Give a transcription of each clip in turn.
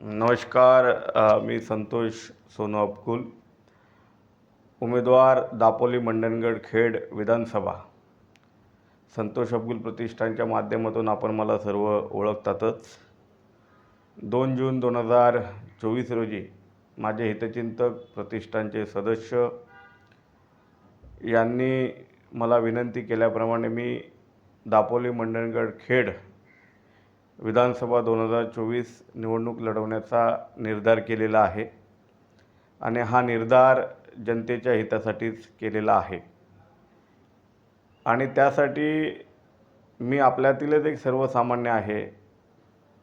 नमस्कार मी संतोष सोनू अबकुल उमेदवार दापोली मंडणगड खेड विधानसभा. संतोष अबकुल प्रतिष्ठानच्या माध्यमातून आपण मला सर्व ओळखतातच. दोन जून दोन हजार चोवीस रोजी माझे हितचिंतक प्रतिष्ठानचे सदस्य यांनी मला विनंती केल्याप्रमाणे मी दापोली मंडणगड खेड विधानसभा दोन हजार चोवीस निवडणूक लढवण्याचा निर्धार केलेला आहे आणि हा निर्धार जनतेच्या हितासाठीच केलेला आहे. आणि त्यासाठी मी आपल्यातीलच एक सर्वसामान्य आहे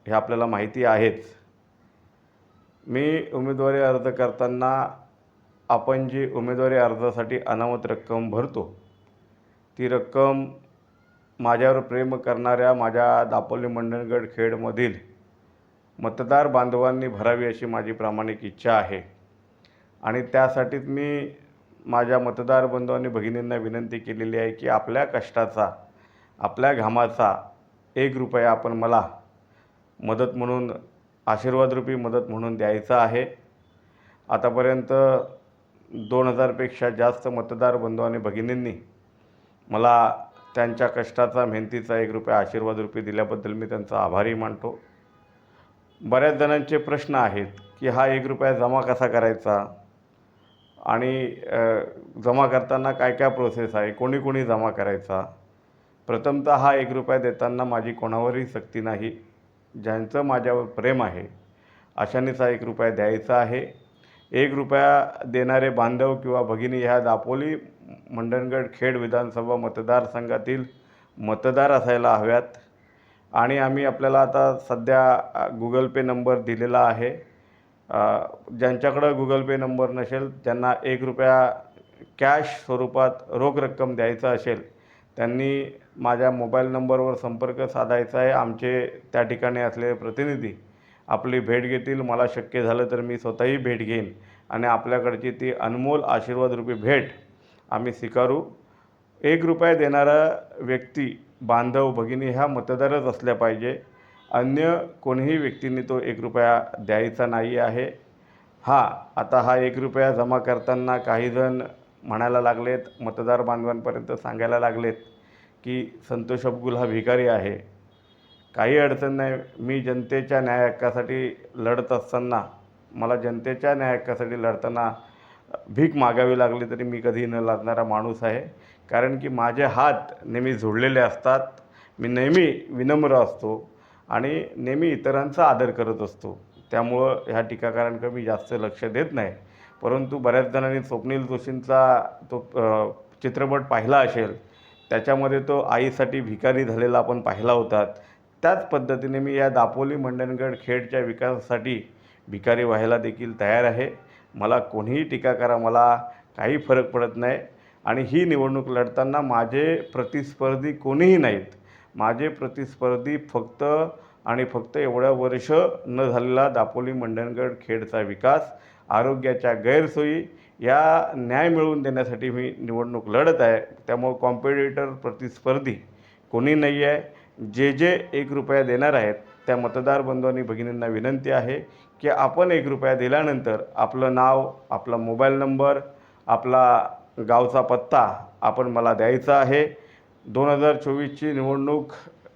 हे आपल्याला माहिती आहेच. मी उमेदवारी अर्ज करताना आपण जी उमेदवारी अर्जासाठी अनामत रक्कम भरतो ती रक्कम माझ्यावर प्रेम करणाऱ्या माझ्या दापोली मंडणगड खेडमधील मतदार बांधवांनी भरावी अशी माझी प्रामाणिक इच्छा आहे. आणि त्यासाठीच मी माझ्या मतदार बंधू आणि भगिनींना विनंती केलेली आहे की आपल्या कष्टाचा आपल्या घामाचा एक रुपया आपण मला मदत म्हणून आशीर्वादरूपी मदत म्हणून द्यायचा आहे. आतापर्यंत दोन हजारपेक्षा जास्त मतदार बंधू आणि भगिनींनी मला त्यांच्या कष्टाचा मेहनतीचा एक रुपया आशीर्वाद रुपये दिल्याबद्दल मी त्यांचा आभारी मानतो. बऱ्याच जणांचे प्रश्न आहेत की हा एक रुपया जमा कसा करायचा आणि जमा करताना काय काय प्रोसेस आहे कोणी कोणी जमा करायचा? प्रथमतः हा एक रुपया देताना माझी कोणावरही सक्ती नाही ज्यांचं माझ्यावर प्रेम आहे अशानेच हा एक रुपया द्यायचा आहे. एक रुपया देणारे बांधव किंवा भगिनी ह्या दापोली मंडणगड खेड विधानसभा मतदारसंघातील मतदार असायला हव्यात. आणि आम्ही आपल्याला आता सध्या गुगल पे नंबर दिलेला आहे. ज्यांच्याकडं गुगल पे नंबर नसेल त्यांना एक रुपया कॅश स्वरूपात रोख रक्कम द्यायचं असेल त्यांनी माझ्या मोबाईल नंबरवर संपर्क साधायचा आहे. आमचे त्या ठिकाणी असलेले प्रतिनिधी आपली भेट घेतील मला शक्य झालं तर मी स्वतःही भेट घेईन. आणि आपल्याकडची ती अनमोल आशीर्वादरूपी भेट आम्ही स्वीकारू. एक रुपया देणारा व्यक्ती बांधव भगिनी ह्या मतदारच असल्या पाहिजे. अन्य कोणीही व्यक्तींनी तो एक रुपया द्यायचा नाही आहे. हां आता हा एक रुपया जमा करताना काहीजण म्हणायला लागलेत मतदार बांधवांपर्यंत सांगायला लागलेत की संतोष अब्गुल हा भिकारी आहे. काही अडचण नाही. मी जनतेच्या न्याय हक्कासाठी लढत असताना मला जनतेच्या न्याय हक्कासाठी लढताना भीक मागावी लागली तरी मी कधी न लागणारा माणूस आहे. कारण की माझे हात नेहमी जोडलेले असतात. मी नेहमी विनम्र असतो आणि नेहमी इतरांचा आदर करत असतो. त्यामुळं ह्या टीकाकारांकडे मी जास्त लक्ष देत नाही. परंतु बऱ्याच जणांनी स्वप्नील जोशींचा तो चित्रपट पाहिला असेल त्याच्यामध्ये तो आईसाठी भिकारी झालेला आपण पाहिला होता. त्याच पद्धतीने मी या दापोली मंडणगड खेडच्या विकासासाठी भिकारी व्हायला देखील तयार आहे. मला कोणीही टीका करा मला काही फरक पडत नाही. आणि ही निवडणूक लढताना माझे प्रतिस्पर्धी कोणीही नाहीत. माझे प्रतिस्पर्धी फक्त आणि फक्त एवढ्या वर्ष न झालेला दापोली मंडणगड खेडचा विकास आरोग्याच्या गैरसोयी या न्याय मिळवून देण्यासाठी मी निवडणूक लढत आहे. त्यामुळं कॉम्पिटिटर प्रतिस्पर्धी कोणी नाही आहे जे जे एक रुपया देणार आहेत त्या मतदार बंधूंनी भगिनींना विनंती आहे की आपण एक रुपया दिल्यानंतर आपलं नाव आपला मोबाईल नंबर आपला गावचा पत्ता आपण मला द्यायचा आहे. दोन हजार चोवीसची निवडणूक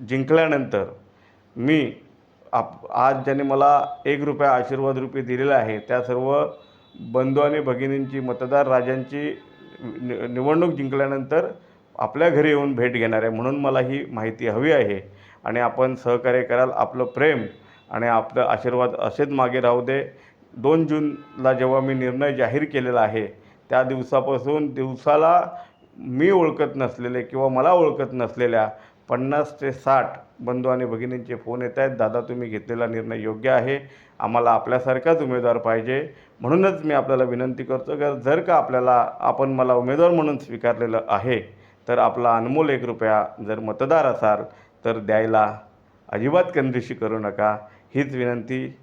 जिंकल्यानंतर मी आप आज ज्याने मला एक रुपया आशीर्वाद रुपये दिलेला आहे त्या सर्व बंधू आणि भगिनींची मतदार राजांची नि निवडणूक जिंकल्यानंतर आपल्या घरी येऊन भेट घेणार आहे म्हणून मला ही माहिती हवी आहे. आणि आपण सहकार्य कराल आपलं प्रेम आणि आपलं आशीर्वाद असेच मागे राहू दे. दोन जूनला जेव्हा मी निर्णय जाहीर केलेला आहे त्या दिवसापासून दिवसाला मी ओळखत नसलेले किंवा मला ओळखत नसलेल्या पन्नास ते साठ बंधू आणि भगिनींचे फोन येत आहेत. दादा तुम्ही घेतलेला निर्णय योग्य आहे. आम्हाला आपल्यासारखाच उमेदवार पाहिजे. म्हणूनच मी आपल्याला विनंती करतो की जर का आपल्याला आपण मला उमेदवार म्हणून स्वीकारलेलं आहे तर आपला अनमोल एक रुपया जर मतदार असाल तर द्यायला अजिबात कंजूशी करू नका. हीच विनंती